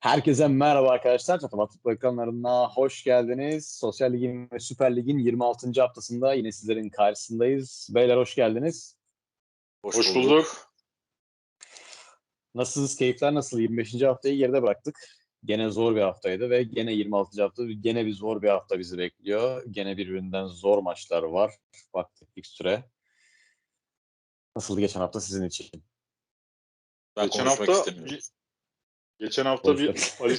Herkese merhaba arkadaşlar. Futbol ekranlarına hoş geldiniz. Sosyal Lig'in ve Süper Lig'in 26. haftasında yine sizlerin karşısındayız. Beyler hoş geldiniz. Hoş, hoş bulduk. bulduk. Nasılsınız? Keyifler nasıl? 25. haftayı geride bıraktık. Gene zor bir haftaydı ve gene 26. hafta gene bir zor bir hafta bizi bekliyor. Gene birbirinden zor maçlar var. Baktık ilk süre. Nasıldı geçen hafta sizin için? Ben geçen hafta istemiyorum. Geçen hafta bir Ali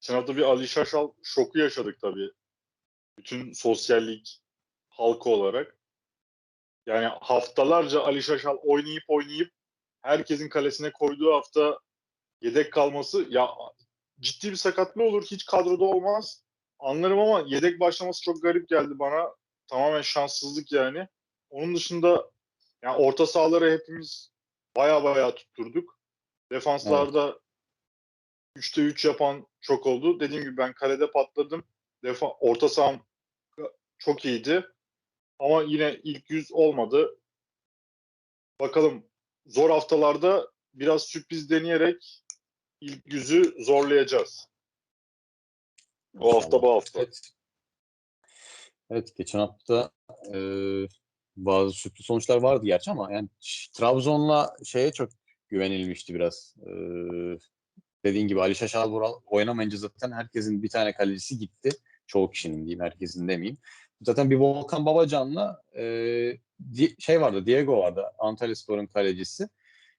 Geçen hafta bir Ali Şaşal şoku yaşadık tabii. Bütün sosyallik halkı olarak. Yani haftalarca Ali Şaşal oynayıp oynayıp herkesin kalesine koyduğu hafta yedek kalması ya ciddi bir sakatlığı olur. Hiç kadroda olmaz. Anlarım ama yedek başlaması çok garip geldi bana. Tamamen şanssızlık yani. Onun dışında yani orta sahaları hepimiz baya baya tutturduk. Defanslarda evet. 3'te 3 yapan çok oldu. Dediğim gibi ben kalede patladım. Defa orta saham çok iyiydi. Ama yine ilk yüz olmadı. Bakalım zor haftalarda biraz sürpriz deneyerek ilk yüzü zorlayacağız. O hafta bu hafta. Evet. evet geçen hafta e, bazı sürpriz sonuçlar vardı gerçi ama yani Trabzon'la şeye çok güvenilmişti biraz. Ee, dediğin gibi Ali Şaşal Vural oynamayınca zaten herkesin bir tane kalecisi gitti. Çoğu kişinin diyeyim, herkesin demeyeyim. Zaten bir Volkan Babacan'la e, di, şey vardı, Diego vardı. Antalya Spor'un kalecisi.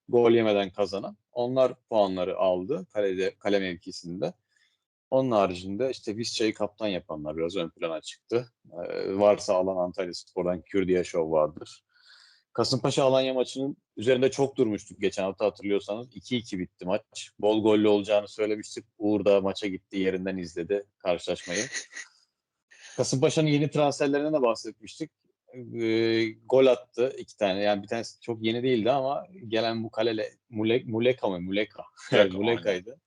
Gol yemeden kazanan. Onlar puanları aldı kalede, kale mevkisinde. Onun haricinde işte Visca'yı kaptan yapanlar biraz ön plana çıktı. Ee, varsa alan Antalya Spor'dan Kürdiye Show vardır. Kasımpaşa Alanya maçının üzerinde çok durmuştuk geçen hafta hatırlıyorsanız. 2-2 bitti maç. Bol gollü olacağını söylemiştik. Uğur da maça gitti yerinden izledi karşılaşmayı. Kasımpaşa'nın yeni transferlerine de bahsetmiştik. E, gol attı iki tane. Yani bir tanesi çok yeni değildi ama gelen bu kalele Mulek, Muleka mı? Muleka. Evet, Muleka'ydı.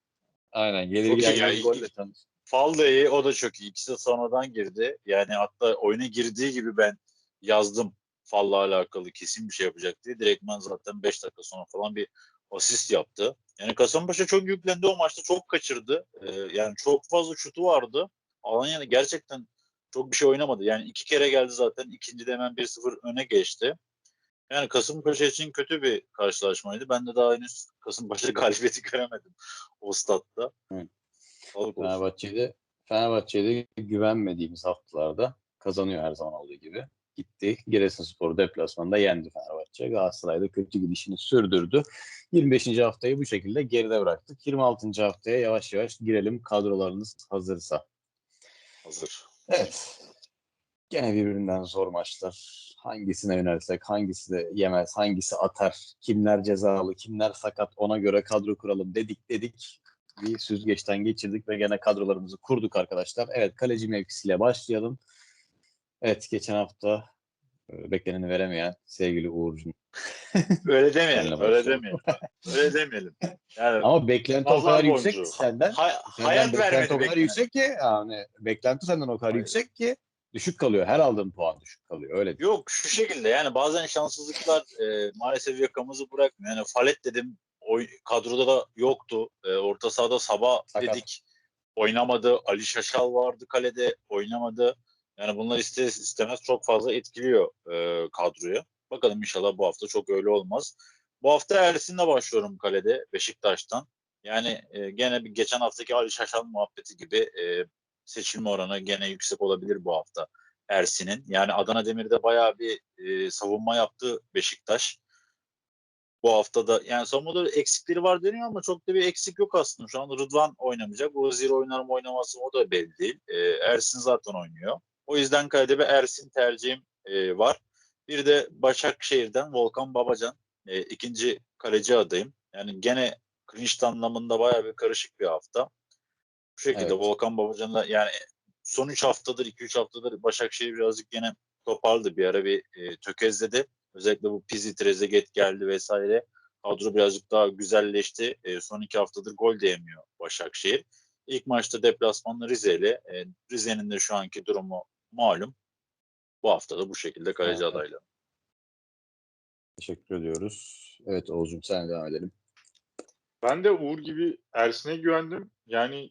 Aynen. Gelir çok yani, golle tanış. Falde'yi o da çok iyi. İkisi de sonradan girdi. Yani hatta oyuna girdiği gibi ben yazdım Falla alakalı kesin bir şey yapacak diye direktman zaten 5 dakika sonra falan bir asist yaptı. Yani Kasımpaşa çok yüklendi o maçta çok kaçırdı. Ee, yani çok fazla şutu vardı. Alanya gerçekten çok bir şey oynamadı. Yani iki kere geldi zaten. İkinci de hemen 1-0 öne geçti. Yani Kasımpaşa için kötü bir karşılaşmaydı. Ben de daha henüz Kasımpaşa galibiyeti göremedim o statta. Evet. Fenerbahçe'de Fenerbahçe'de güvenmediğimiz haftalarda kazanıyor her zaman olduğu gibi gitti. Giresunspor deplasmanda yendi Fenerbahçe. Galatasaray'da kötü gidişini sürdürdü. 25. haftayı bu şekilde geride bıraktık. 26. haftaya yavaş yavaş girelim kadrolarınız hazırsa. Hazır. Evet. Gene birbirinden zor maçlar. Hangisine yönelsek, hangisi de yemez, hangisi atar, kimler cezalı, kimler sakat ona göre kadro kuralım dedik dedik. Bir süzgeçten geçirdik ve gene kadrolarımızı kurduk arkadaşlar. Evet kaleci mevkisiyle başlayalım. Evet geçen hafta e, bekleneni veremeyen sevgili Uğur'cum. öyle demeyelim, öyle demeyelim. öyle demeyelim. Yani Ama beklenti o kadar boncuğu. yüksek senden. Ha, hayat vermedi o kadar yüksek ki yani beklenti senden o kadar Hayır. yüksek ki düşük kalıyor. Her aldığın puan düşük kalıyor. Öyle değil. Yok şu şekilde yani bazen şanssızlıklar e, maalesef yakamızı bırakmıyor. Yani Falet dedim oy, kadroda da yoktu. E, orta sahada Sabah Sakat. dedik. Oynamadı. Ali Şaşal vardı kalede. Oynamadı. Yani bunlar ister istemez çok fazla etkiliyor e, kadroyu. Bakalım inşallah bu hafta çok öyle olmaz. Bu hafta Ersin'le başlıyorum kalede Beşiktaş'tan. Yani e, gene bir geçen haftaki Ali Şaşan muhabbeti gibi e, seçilme oranı gene yüksek olabilir bu hafta Ersin'in. Yani Adana Demir'de bayağı bir e, savunma yaptı Beşiktaş. Bu hafta da yani savunmada eksikleri var deniyor ama çok da bir eksik yok aslında. Şu anda Rıdvan oynamayacak. Ozir oynar mı oynamazsa o da belli değil. E, Ersin zaten oynuyor. O yüzden kalede bir Ersin tercihim e, var. Bir de Başakşehir'den Volkan Babacan e, ikinci kaleci adayım. Yani gene clinch anlamında bayağı bir karışık bir hafta. Bu şekilde evet. Volkan Babacan'la yani son 3 haftadır 2-3 haftadır Başakşehir birazcık gene toparladı. Bir ara bir e, tökezledi. Özellikle bu Pizzi Trezeguet geldi vesaire. Kadro birazcık daha güzelleşti. E, son iki haftadır gol diyemiyor Başakşehir. İlk maçta deplasmanlı Rize ile e, Rize'nin de şu anki durumu malum. Bu hafta da bu şekilde kaleci evet. adayları. Teşekkür ediyoruz. Evet Oğuz'cum sen devam edelim. Ben de Uğur gibi Ersin'e güvendim. Yani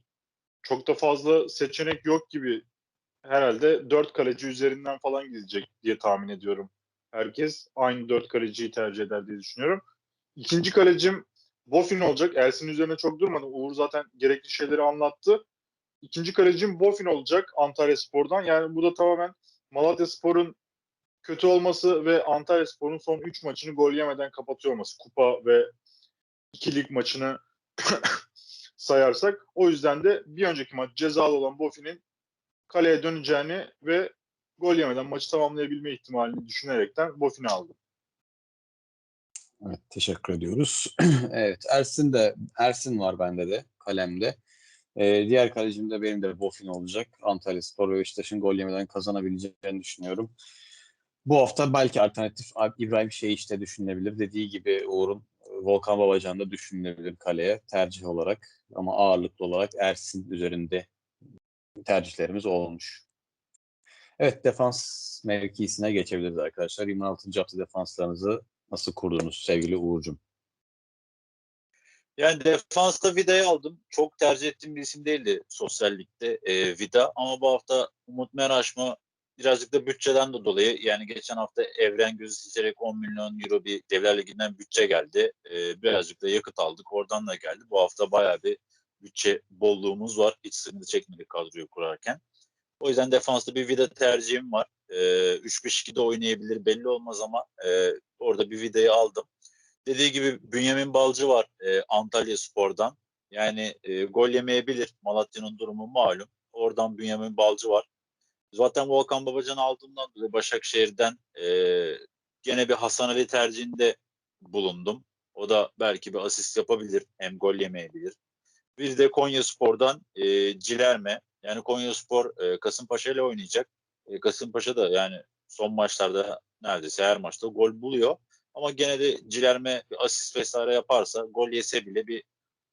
çok da fazla seçenek yok gibi. Herhalde 4 kaleci üzerinden falan gidecek diye tahmin ediyorum. Herkes aynı 4 kaleciyi tercih eder diye düşünüyorum. İkinci kalecim Bofin olacak. Ersin üzerine çok durmadı. Uğur zaten gerekli şeyleri anlattı. İkinci kalecim Bofin olacak Antalya Spor'dan. Yani bu da tamamen Malatya Spor'un kötü olması ve Antalya Spor'un son 3 maçını gol yemeden kapatıyor olması. Kupa ve 2 lig maçını sayarsak. O yüzden de bir önceki maç cezalı olan Bofin'in kaleye döneceğini ve gol yemeden maçı tamamlayabilme ihtimalini düşünerekten Bofin'i aldım. Evet, teşekkür ediyoruz. evet, Ersin de Ersin var bende de kalemde. Ee, diğer kalecim de benim de Bofin olacak. Antalya Spor ve Beşiktaş'ın gol yemeden kazanabileceğini düşünüyorum. Bu hafta belki alternatif İbrahim şey işte düşünülebilir. Dediği gibi Uğur'un e, Volkan Babacan da düşünülebilir kaleye tercih olarak. Ama ağırlıklı olarak Ersin üzerinde tercihlerimiz olmuş. Evet defans mevkisine geçebiliriz arkadaşlar. 26. hafta defanslarınızı nasıl kurdunuz sevgili Uğur'cum? Yani defansta Vida'yı aldım. Çok tercih ettiğim bir isim değildi sosyal ligde e, Vida. Ama bu hafta Umut Meraş birazcık da bütçeden de dolayı yani geçen hafta Evren gözü seçerek 10 milyon euro bir Devler Ligi'nden bütçe geldi. E, birazcık da yakıt aldık. Oradan da geldi. Bu hafta bayağı bir bütçe bolluğumuz var. Hiç sıkıntı çekmedik kadroyu kurarken. O yüzden defansta bir Vida tercihim var. E, 3-5-2'de oynayabilir belli olmaz ama e, orada bir Vida'yı aldım. Dediği gibi Bünyamin Balcı var e, Antalya Spor'dan. Yani e, gol yemeyebilir. Malatya'nın durumu malum. Oradan Bünyamin Balcı var. Zaten Volkan Babacan'ı aldığımdan dolayı Başakşehir'den e, gene bir Hasan Ali tercihinde bulundum. O da belki bir asist yapabilir. Hem gol yemeyebilir. Bir de Konya Spor'dan e, Cilerme. Yani Konya Spor e, Kasımpaşa ile oynayacak. E, Kasımpaşa da yani son maçlarda neredeyse her maçta gol buluyor. Ama gene de Cilerme bir asist vesaire yaparsa gol yese bile bir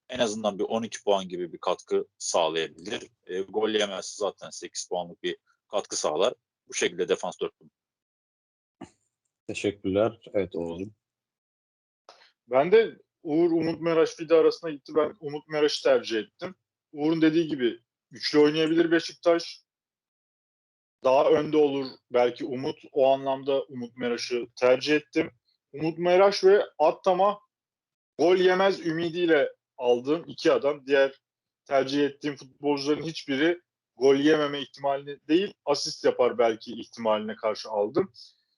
en azından bir 12 puan gibi bir katkı sağlayabilir. E, gol yemezse zaten 8 puanlık bir katkı sağlar. Bu şekilde defans dörtlüm. Teşekkürler. Evet Oğuz'um. Ben de Uğur Umut Meraş Vida arasında gitti. Ben Umut Meraş'ı tercih ettim. Uğur'un dediği gibi üçlü oynayabilir Beşiktaş. Daha önde olur belki Umut. O anlamda Umut Meraş'ı tercih ettim. Umut Meraş ve Attama gol yemez ümidiyle aldığım iki adam. Diğer tercih ettiğim futbolcuların hiçbiri gol yememe ihtimalini değil, asist yapar belki ihtimaline karşı aldım.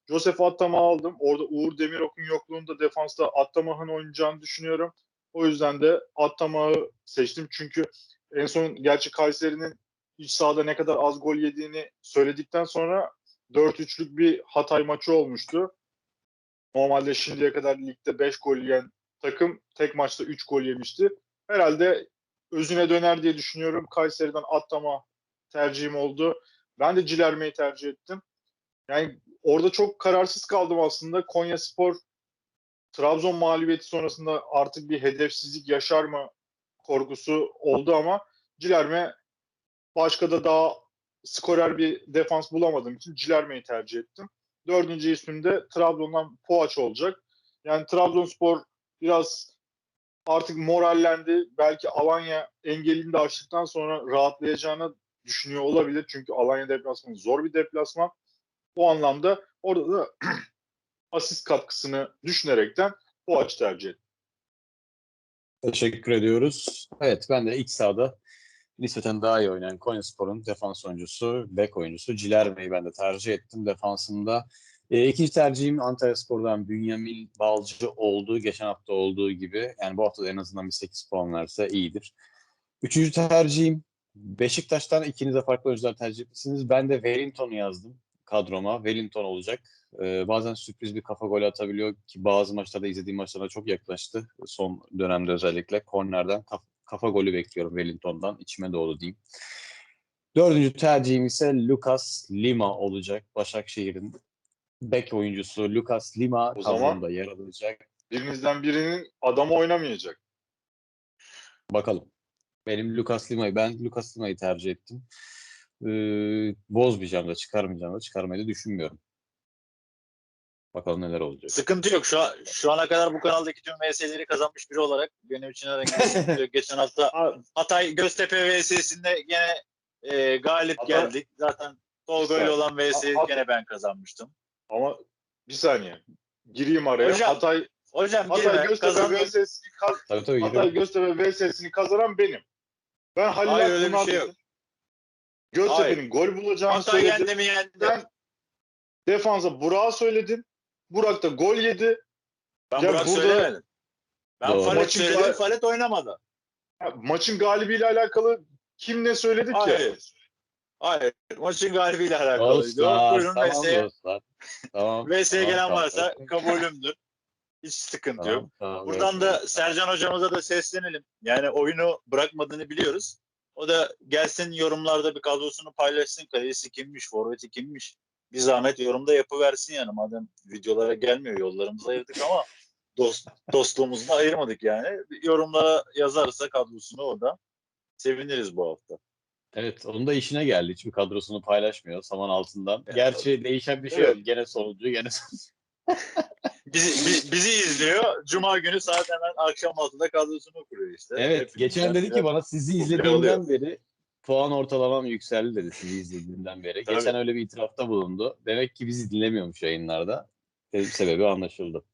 Josef Attama aldım. Orada Uğur Demirok'un yokluğunda defansta Attama'nın oynayacağını düşünüyorum. O yüzden de Attama'yı seçtim. Çünkü en son gerçi Kayseri'nin iç sahada ne kadar az gol yediğini söyledikten sonra 4-3'lük bir Hatay maçı olmuştu. Normalde şimdiye kadar ligde 5 gol yiyen takım tek maçta 3 gol yemişti. Herhalde özüne döner diye düşünüyorum. Kayseri'den Attama tercihim oldu. Ben de Cilerme'yi tercih ettim. Yani orada çok kararsız kaldım aslında. Konya Spor Trabzon mağlubiyeti sonrasında artık bir hedefsizlik yaşar mı korkusu oldu ama Cilerme başka da daha skorer bir defans bulamadığım için Cilerme'yi tercih ettim. Dördüncü ismim de Trabzon'dan Poğaç olacak. Yani Trabzonspor biraz artık morallendi. Belki Alanya engelini de aştıktan sonra rahatlayacağını düşünüyor olabilir. Çünkü Alanya deplasmanı zor bir deplasman. O anlamda orada da asist katkısını düşünerekten Poğaç tercih ettim. Teşekkür ediyoruz. Evet ben de ilk sahada nispeten daha iyi oynayan Konyaspor'un defans oyuncusu, bek oyuncusu Cilerme'yi ben de tercih ettim defansında. E, ikinci tercihim Antalya Spor'dan Bünyamin Balcı olduğu, geçen hafta olduğu gibi. Yani bu hafta en azından bir 8 puan verse iyidir. Üçüncü tercihim Beşiktaş'tan ikiniz de farklı oyuncular tercih etmişsiniz. Ben de Wellington'u yazdım kadroma. Wellington olacak. Ee, bazen sürpriz bir kafa golü atabiliyor ki bazı maçlarda izlediğim maçlarda çok yaklaştı. Son dönemde özellikle kornerden kafa golü bekliyorum Wellington'dan. İçime doğdu diyeyim. Dördüncü tercihim ise Lucas Lima olacak. Başakşehir'in bek oyuncusu Lucas Lima O zaman- yer alacak. Birinizden birinin adamı oynamayacak. Bakalım. Benim Lucas Lima'yı, ben Lucas Lima'yı tercih ettim. Ee, bozmayacağım da çıkarmayacağım da çıkarmayı da düşünmüyorum. Bakalım neler olacak. Sıkıntı yok. Şu, an, şu ana kadar bu kanaldaki tüm VS'leri kazanmış biri olarak benim için herhangi bir. Geçen hafta Ha, Hatay Göztepe VS'sinde gene e, galip Hatay- geldik. Zaten Tolga ile olan VS'yi gene ben kazanmıştım. ama bir saniye. Gireyim araya. Hocam, Hatay Hocam Hatay Göztepe. VS'sini kaz- Tabii tabii Hatay. Göztepe VS'sini kazanan benim. Ben Halil Hayır, öyle bir şey yok. Göztepe'nin gol bulacağını Hatay söyledim. yendi mi yendi. Ben defansa Burak'a söyledim. Burak da gol yedi. Ben Ya Burak burada- söylemedim. Ben Doğru. Falet Maçın söyledim. gal- Falet oynamadı. Ya, maçın galibiyle alakalı kim ne söyledi ki? Hayır. Hayır. Maçın galibiyle alakalıydı. Dostlar, Buyurun tamam VS'ye. Tamam. VS'ye tamam, gelen tamam, varsa tamam. kabulümdür. Hiç sıkıntı yok. Tamam, tamam, Buradan evet, da. Sercan hocamıza da seslenelim. Yani oyunu bırakmadığını biliyoruz. O da gelsin yorumlarda bir kadrosunu paylaşsın. Kalesi kimmiş, forveti kimmiş. Bir zahmet yorumda yapıversin yani. Madem videolara gelmiyor yollarımızı ayırdık ama dost, dostluğumuzu da ayırmadık yani. Yorumlara yazarsa kadrosunu o da seviniriz bu hafta. Evet, onun da işine geldi. Hiçbir kadrosunu paylaşmıyor saman altından. Evet. Gerçi değişen bir şey Evet. yok. Gene sonuncu, gene sonuncu. Bizi, bi- bizi izliyor. Cuma günü saat hemen akşam 6'da kadrosunu kuruyor işte. Evet, Hepimizden geçen dedi ki bana sizi izlediğimden beri puan ortalamam yükseldi dedi sizi izlediğimden beri. Tabii. Geçen öyle bir itirafta bulundu. Demek ki bizi dinlemiyormuş yayınlarda. Sebebi anlaşıldı.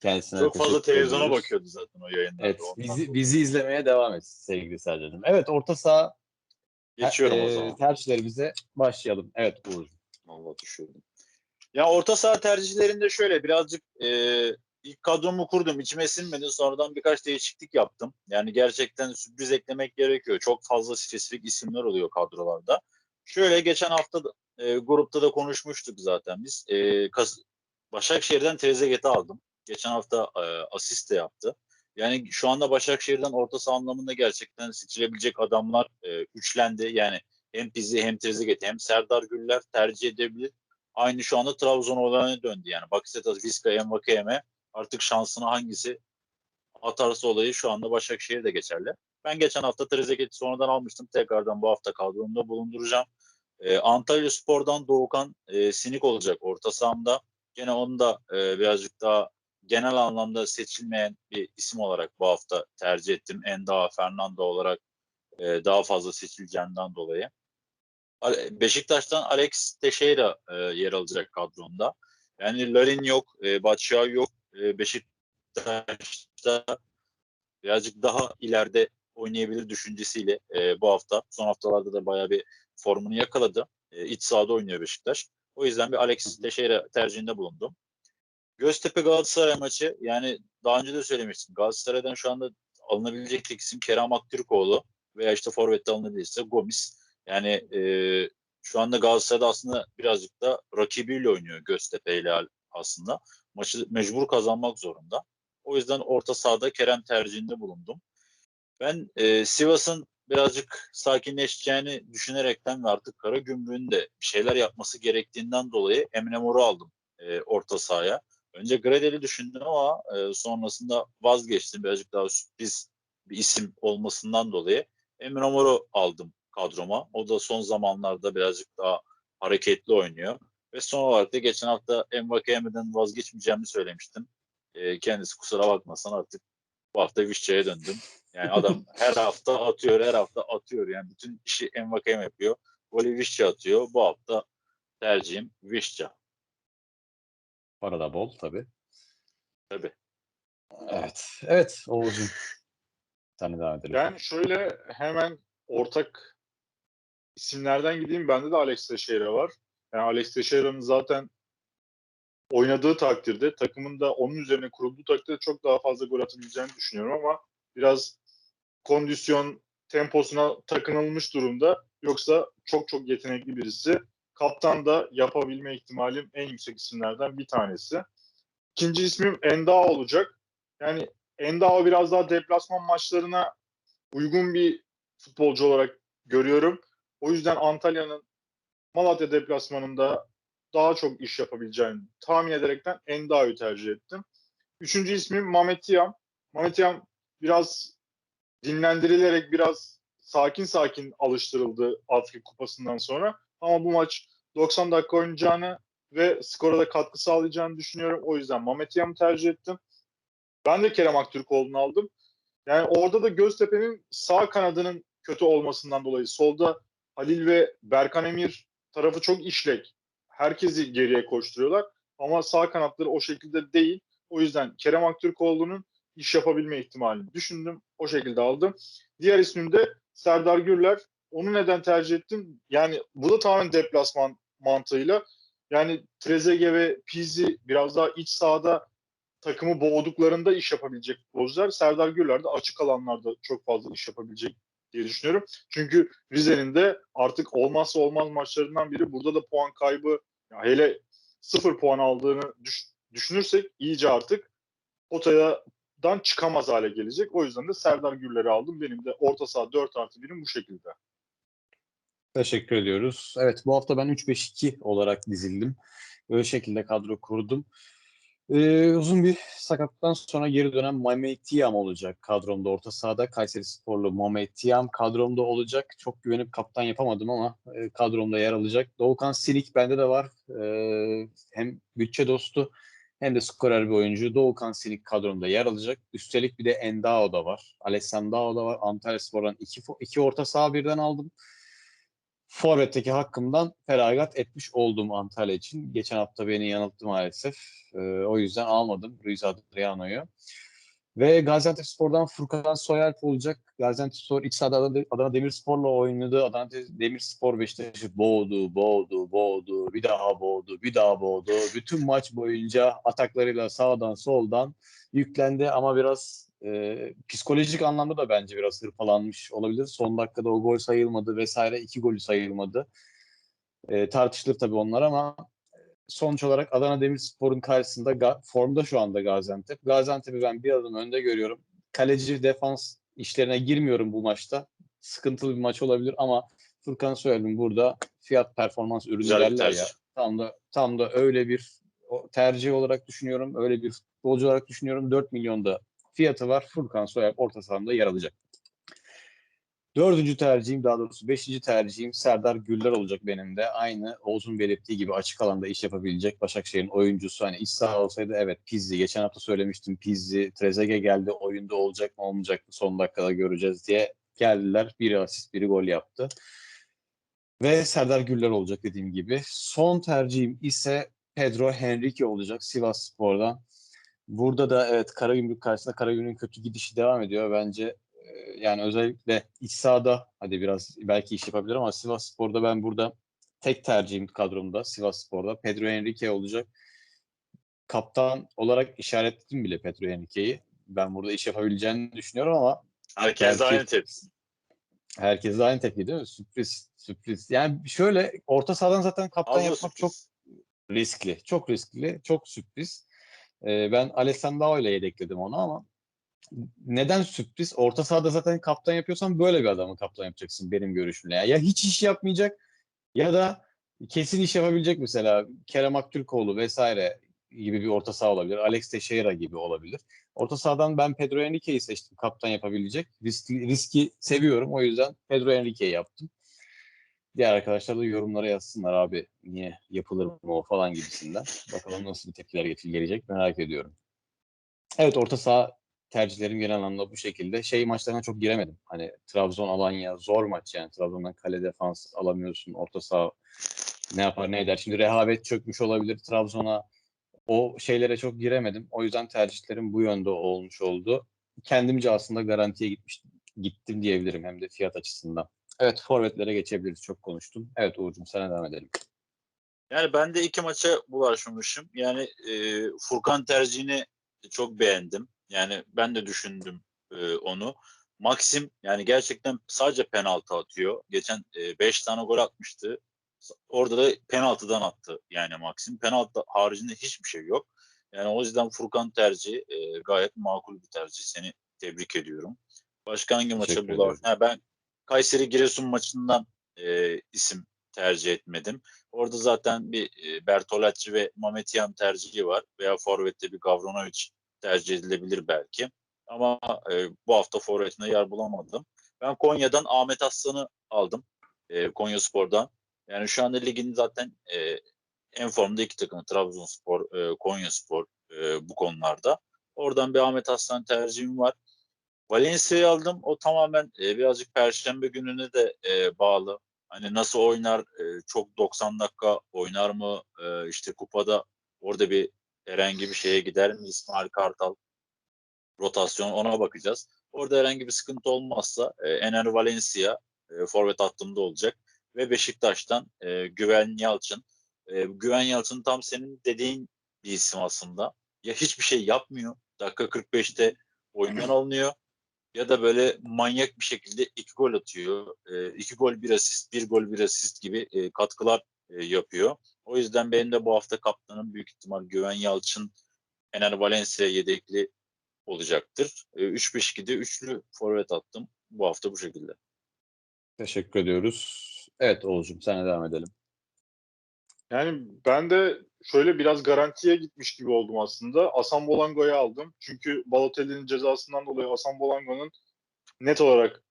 Kendisine Çok fazla televizyona ediyoruz. bakıyordu zaten o yayınlarda. Evet, bizi, bizi izlemeye devam et sevgili Sercan'ım. Evet, orta saha Geçiyorum o e, zaman. tercihlerimize başlayalım. Evet Uğur'cum. Allah düşürdüm. Ya orta saha tercihlerinde şöyle birazcık e, ilk kadromu kurdum. içime sinmedi. Sonradan birkaç değişiklik yaptım. Yani gerçekten sürpriz eklemek gerekiyor. Çok fazla spesifik isimler oluyor kadrolarda. Şöyle geçen hafta da, e, grupta da konuşmuştuk zaten biz. E, Kas- Başakşehir'den Trezeguet'i aldım. Geçen hafta e, asist de yaptı. Yani şu anda Başakşehir'den orta saha anlamında gerçekten seçilebilecek adamlar e, üçlendi. Yani hem Pizzi hem Trezeguet hem Serdar Güller tercih edebilir. Aynı şu anda Trabzon olayına döndü yani. Bakasetas, Vizca, Envakeme artık şansına hangisi atarsa olayı şu anda Başakşehir'de geçerli. Ben geçen hafta Trezeguet'i sonradan almıştım. Tekrardan bu hafta kadromda bulunduracağım. Ee, Antalya Spor'dan Doğukan e, Sinik olacak orta sahamda. Gene onu da e, birazcık daha genel anlamda seçilmeyen bir isim olarak bu hafta tercih ettim. Enda Fernando olarak e, daha fazla seçileceğinden dolayı. Beşiktaş'tan Alex Teixeira e, yer alacak kadronda. Yani Larin yok, e, Batshuayi yok. E, Beşiktaş'ta birazcık daha ileride oynayabilir düşüncesiyle e, bu hafta. Son haftalarda da bayağı bir formunu yakaladı. E, iç sahada oynuyor Beşiktaş. O yüzden bir Alex Teixeira tercihinde bulundum. Göztepe Galatasaray maçı yani daha önce de söylemiştim. Galatasaray'dan şu anda alınabilecek tek isim Kerem Aktürkoğlu veya işte Forvet'te alınabilirse Gomis. Yani e, şu anda Galatasaray'da aslında birazcık da rakibiyle oynuyor Göztepe ile aslında. Maçı mecbur kazanmak zorunda. O yüzden orta sahada Kerem tercihinde bulundum. Ben e, Sivas'ın birazcık sakinleşeceğini düşünerekten ve artık kara gümrüğün de bir şeyler yapması gerektiğinden dolayı Emre Mor'u aldım e, orta sahaya. Önce Gradel'i düşündüm ama e, sonrasında vazgeçtim. Birazcık daha sürpriz bir isim olmasından dolayı Emre Mor'u aldım kadroma. O da son zamanlarda birazcık daha hareketli oynuyor. Ve son olarak da geçen hafta Envakeme'den vazgeçmeyeceğimi söylemiştim. E, kendisi kusura bakmasın artık bu hafta Vişça'ya döndüm. Yani adam her hafta atıyor, her hafta atıyor. Yani bütün işi Envakeme yapıyor. Golü Vişça atıyor. Bu hafta tercihim Vişça. Para da bol tabii. Tabii. Evet. Evet Oğuz'cum. Sen de devam edelim. Yani şöyle hemen ortak isimlerden gideyim. Bende de Alex Teixeira var. Yani Alex Teixeira'nın zaten oynadığı takdirde takımın da onun üzerine kurulduğu takdirde çok daha fazla gol atabileceğini düşünüyorum ama biraz kondisyon temposuna takınılmış durumda. Yoksa çok çok yetenekli birisi. Kaptan da yapabilme ihtimalim en yüksek isimlerden bir tanesi. İkinci ismim Endao olacak. Yani Endao biraz daha deplasman maçlarına uygun bir futbolcu olarak görüyorum. O yüzden Antalya'nın Malatya deplasmanında daha çok iş yapabileceğini tahmin ederekten Endao'yu tercih ettim. Üçüncü ismim Mamet Yam. Mamet Yam biraz dinlendirilerek biraz sakin sakin alıştırıldı Afrika Kupası'ndan sonra. Ama bu maç 90 dakika oynayacağını ve skora da katkı sağlayacağını düşünüyorum. O yüzden Mehmet Yam'ı tercih ettim. Ben de Kerem Aktürkoğlu'nu aldım. Yani orada da Göztepe'nin sağ kanadının kötü olmasından dolayı solda Halil ve Berkan Emir tarafı çok işlek. Herkesi geriye koşturuyorlar. Ama sağ kanatları o şekilde değil. O yüzden Kerem Aktürkoğlu'nun iş yapabilme ihtimalini düşündüm. O şekilde aldım. Diğer ismim de Serdar Gürler. Onu neden tercih ettim? Yani bu da tamamen deplasman mantığıyla. Yani Trezeguet ve Pizzi biraz daha iç sahada takımı boğduklarında iş yapabilecek futbolcular. Serdar Gürler de açık alanlarda çok fazla iş yapabilecek diye düşünüyorum. Çünkü Rize'nin de artık olmazsa olmaz maçlarından biri. Burada da puan kaybı hele sıfır puan aldığını düş, düşünürsek iyice artık potadan çıkamaz hale gelecek. O yüzden de Serdar Gürler'i aldım. Benim de orta saha 4 artı 1'im bu şekilde. Teşekkür ediyoruz. Evet bu hafta ben 3-5-2 olarak dizildim. Böyle şekilde kadro kurdum. Ee, uzun bir sakatlıktan sonra geri dönen Mehmet Tiam olacak kadromda. Orta sahada Kayseri Sporlu Mehmet Tiam kadromda olacak. Çok güvenip kaptan yapamadım ama e, kadromda yer alacak. Doğukan Silik bende de var. Ee, hem bütçe dostu hem de skorer bir oyuncu. Doğukan Silik kadromda yer alacak. Üstelik bir de Endao da var. Alessandro da var. Antalya Spor'dan iki, iki orta saha birden aldım. Forvet'teki hakkımdan feragat etmiş oldum Antalya için. Geçen hafta beni yanılttı maalesef. Ee, o yüzden almadım Ruiz Adriano'yu. Ve Gaziantep Spor'dan Furkan Soyalp olacak. Gaziantep Spor iç sahada Adana Demirspor'la oynadı. Adana Demirspor Beşiktaş'ı boğdu, boğdu, boğdu, bir daha boğdu, bir daha boğdu. Bütün maç boyunca ataklarıyla sağdan soldan yüklendi ama biraz e, psikolojik anlamda da bence biraz hırpalanmış olabilir. Son dakikada o gol sayılmadı vesaire. iki golü sayılmadı. E, tartışılır tabii onlar ama sonuç olarak Adana Demirspor'un karşısında ga- formda şu anda Gaziantep. Gaziantep'i ben bir adım önde görüyorum. Kaleci defans işlerine girmiyorum bu maçta. Sıkıntılı bir maç olabilir ama Furkan Soyal'ın burada fiyat performans ürünü Güzel derler ya. Tam da tam da öyle bir tercih olarak düşünüyorum. Öyle bir futbolcu olarak düşünüyorum. 4 milyonda fiyatı var. Furkan Soyer orta sahamda yer alacak. Dördüncü tercihim daha doğrusu beşinci tercihim Serdar Güller olacak benim de. Aynı Oğuz'un belirttiği gibi açık alanda iş yapabilecek Başakşehir'in oyuncusu. Hani iç saha olsaydı evet Pizzi. Geçen hafta söylemiştim Pizzi. Trezeguet geldi oyunda olacak mı olmayacak mı son dakikada göreceğiz diye geldiler. Biri asist biri gol yaptı. Ve Serdar Güller olacak dediğim gibi. Son tercihim ise Pedro Henrique olacak Sivas Spor'dan. Burada da evet Karagümrük karşısında Karagümrük'ün kötü gidişi devam ediyor. Bence e, yani özellikle iç sahada hadi biraz belki iş yapabilir ama Sivas Spor'da ben burada tek tercihim kadromda Sivas Spor'da Pedro Henrique olacak. Kaptan olarak işaretledim bile Pedro Henrique'yi. Ben burada iş yapabileceğini düşünüyorum ama Herkes Belki- aynı tepsi. herkes aynı tepki değil mi? Sürpriz, sürpriz. Yani şöyle orta sahadan zaten kaptan Az da yapmak sürpriz. çok riskli. Çok riskli, çok sürpriz. Ee, ben Alessandro ile yedekledim onu ama neden sürpriz? Orta sahada zaten kaptan yapıyorsan böyle bir adamı kaptan yapacaksın benim görüşümle. Ya, ya hiç iş yapmayacak ya da kesin iş yapabilecek mesela Kerem Aktürkoğlu vesaire gibi bir orta saha olabilir. Alex Teixeira gibi olabilir. Orta sahadan ben Pedro Henrique'yi seçtim kaptan yapabilecek. Riski, riski seviyorum o yüzden Pedro Henrique'yi yaptım. Diğer arkadaşlar da yorumlara yazsınlar abi niye yapılır mı o falan gibisinden. Bakalım nasıl bir tepkiler gelecek merak ediyorum. Evet orta saha tercihlerim genel anlamda bu şekilde. Şey maçlarına çok giremedim. Hani Trabzon Alanya zor maç yani. Trabzon'dan kale defans alamıyorsun. Orta saha ne yapar ne eder. Şimdi rehavet çökmüş olabilir Trabzon'a. O şeylere çok giremedim. O yüzden tercihlerim bu yönde olmuş oldu. Kendimce aslında garantiye gitmiş, gittim diyebilirim hem de fiyat açısından. Evet forvetlere geçebiliriz. Çok konuştum. Evet Uğur'cum sana devam edelim. Yani ben de iki maça bulaşmışım. Yani e, Furkan tercihini çok beğendim. Yani ben de düşündüm e, onu. Maxim yani gerçekten sadece penaltı atıyor. Geçen 5 tane gol atmıştı. Orada da penaltıdan attı yani Maxim. Penaltı haricinde hiçbir şey yok. Yani o yüzden Furkan tercihi e, gayet makul bir tercih. Seni tebrik ediyorum. Başka hangi maça Teşekkür bulaş? ederim. Ha, ben Kayseri Giresun maçından e, isim tercih etmedim. Orada zaten bir e, Bertolacci ve Mehmet Yam tercihi var. Veya Forvet'te bir Gavronovic tercih edilebilir belki. Ama e, bu hafta Forvet'ine yer bulamadım. Ben Konya'dan Ahmet Aslan'ı aldım. E, Konya Spor'dan. Yani şu anda ligin zaten e, en formda iki takım Trabzonspor, e, Konyaspor e, bu konularda. Oradan bir Ahmet Aslan tercihim var. Valencia'yı aldım. O tamamen e, birazcık Perşembe gününe de e, bağlı. Hani nasıl oynar, e, çok 90 dakika oynar mı, e, işte kupada orada bir herhangi bir şeye gider mi İsmail Kartal rotasyon ona bakacağız. Orada herhangi bir sıkıntı olmazsa e, Ener Valencia e, forvet hattımda olacak ve Beşiktaş'tan e, Güven Yalçın. E, Güven Yalçın tam senin dediğin bir isim aslında. Ya hiçbir şey yapmıyor. Dakika 45'te oyundan alınıyor ya da böyle manyak bir şekilde iki gol atıyor. E, iki gol bir asist, bir gol bir asist gibi e, katkılar e, yapıyor. O yüzden benim de bu hafta kaptanım büyük ihtimal Güven Yalçın, Ener Valencia yedekli olacaktır. E, 3-5-2'de üçlü forvet attım. Bu hafta bu şekilde. Teşekkür ediyoruz. Evet Oğuz'cum sana devam edelim. Yani ben de şöyle biraz garantiye gitmiş gibi oldum aslında. Asan Bolango'yu aldım. Çünkü Balotelli'nin cezasından dolayı Asan Bolango'nun net olarak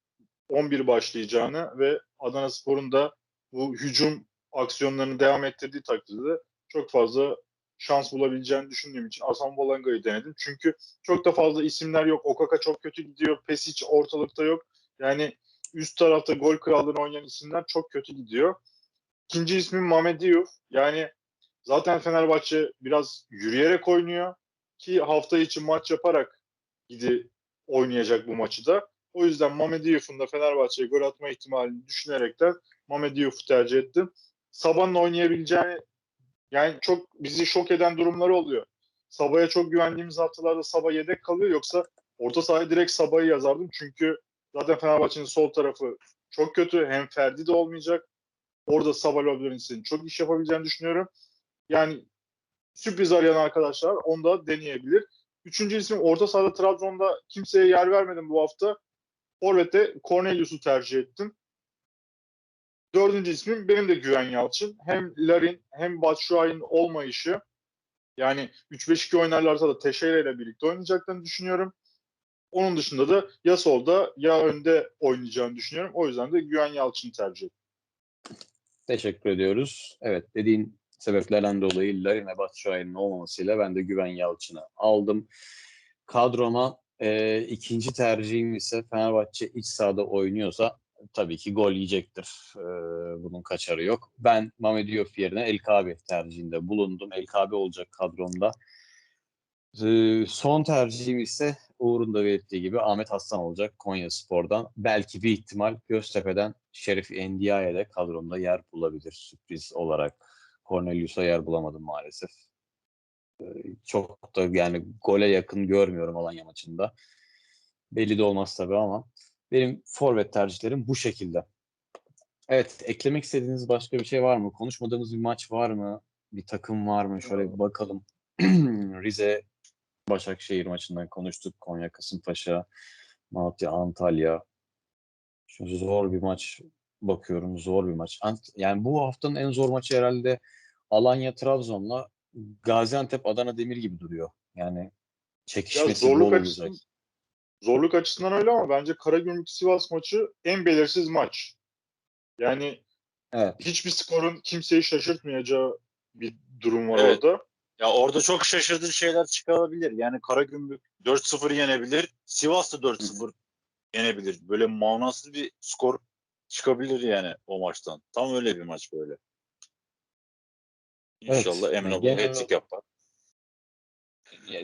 11 başlayacağını ve Adana Spor'un da bu hücum aksiyonlarını devam ettirdiği takdirde çok fazla şans bulabileceğini düşündüğüm için Asan Bolango'yu denedim. Çünkü çok da fazla isimler yok. Okaka çok kötü gidiyor. Pesic ortalıkta yok. Yani üst tarafta gol krallığını oynayan isimler çok kötü gidiyor. İkinci ismim Mehmet Diouf. Yani zaten Fenerbahçe biraz yürüyerek oynuyor ki hafta için maç yaparak gidi oynayacak bu maçı da. O yüzden Mehmet Diouf'un da Fenerbahçe'ye gol atma ihtimalini düşünerekten Mehmet Diouf'u tercih ettim. Sabah'ın oynayabileceğini yani çok bizi şok eden durumları oluyor. Sabah'a çok güvendiğimiz haftalarda Sabah yedek kalıyor yoksa orta sahaya direkt Sabah'ı yazardım. Çünkü zaten Fenerbahçe'nin sol tarafı çok kötü. Hem Ferdi de olmayacak. Orada Sabah Lobleris'in çok iş yapabileceğini düşünüyorum. Yani sürpriz arayan arkadaşlar onu da deneyebilir. Üçüncü isim orta sahada Trabzon'da kimseye yer vermedim bu hafta. Forvet'te Cornelius'u tercih ettim. Dördüncü ismim benim de Güven Yalçın. Hem Larin hem Batshuayi'nin olmayışı yani 3-5-2 oynarlarsa da Teşeira ile birlikte oynayacaklarını düşünüyorum. Onun dışında da ya solda ya önde oynayacağını düşünüyorum. O yüzden de Güven Yalçın'ı tercih ettim. Teşekkür ediyoruz. Evet dediğin sebeplerden dolayı Larin ve Batshuayi'nin olmamasıyla ben de Güven Yalçın'ı aldım. Kadroma e, ikinci tercihim ise Fenerbahçe iç sahada oynuyorsa tabii ki gol yiyecektir. E, bunun kaçarı yok. Ben Diouf yerine El Kabi tercihinde bulundum. El Kabi olacak kadromda. E, son tercihim ise Uğur'un da belirttiği gibi Ahmet Aslan olacak Konya Spor'dan. Belki bir ihtimal Göztepe'den Şerif Endia'ya da kadromda yer bulabilir sürpriz olarak. Cornelius'a yer bulamadım maalesef. Ee, çok da yani gole yakın görmüyorum Alanya maçında. Belli de olmaz tabii ama benim forvet tercihlerim bu şekilde. Evet, eklemek istediğiniz başka bir şey var mı? Konuşmadığımız bir maç var mı? Bir takım var mı? Şöyle bir bakalım. Rize Başakşehir maçından konuştuk. Konya Kasımpaşa, Malatya Antalya. Şu zor bir maç bakıyorum. Zor bir maç. Yani bu haftanın en zor maçı herhalde Alanya Trabzon'la Gaziantep Adana Demir gibi duruyor. Yani çekişmesi Ya zorluk açısından, olacak. zorluk açısından öyle ama bence Karagümrük Sivas maçı en belirsiz maç. Yani Evet. hiçbir skorun kimseyi şaşırtmayacağı bir durum var Evet. orada. Ya orada çok şaşırtıcı şeyler çıkabilir. Yani Karagümrük 4-0 yenebilir. Sivas da 4-0 yenebilir. Böyle manasız bir skor çıkabilir yani o maçtan. Tam öyle bir maç böyle. Evet, İnşallah Emre yani hat-trick yapar.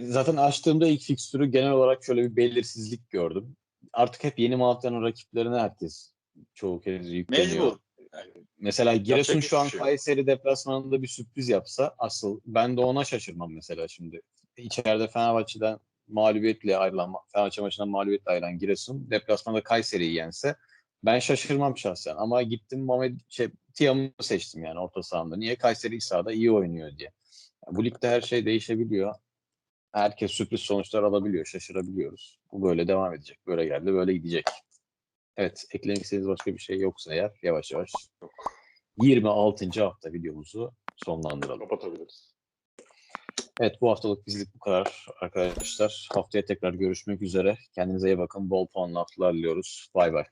Zaten açtığımda ilk fikstürü genel olarak şöyle bir belirsizlik gördüm. Artık hep yeni Malatya'nın rakiplerine herkes çoğu kez yükleniyor. Mecbur. Yani Mesela Giresun şu an şey. Kayseri deplasmanında bir sürpriz yapsa asıl ben de ona şaşırmam mesela şimdi. İçeride Fenerbahçe'den mağlubiyetle ayrılan, Fenerbahçe maçından mağlubiyetle ayrılan Giresun deplasmanda Kayseri'yi yense ben şaşırmam şahsen ama gittim Mehmet şey, Tiam'ı seçtim yani orta sahamda. Niye? Kayseri iç sahada iyi oynuyor diye. Bu ligde her şey değişebiliyor. Herkes sürpriz sonuçlar alabiliyor, şaşırabiliyoruz. Bu böyle devam edecek. Böyle geldi, böyle gidecek. Evet, eklemek istediğiniz başka bir şey yoksa eğer yavaş yavaş 26. hafta videomuzu sonlandıralım. Kapatabiliriz. Evet, bu haftalık bizlik bu kadar arkadaşlar. Haftaya tekrar görüşmek üzere. Kendinize iyi bakın. Bol puanlı haftalar diliyoruz. Bay bay.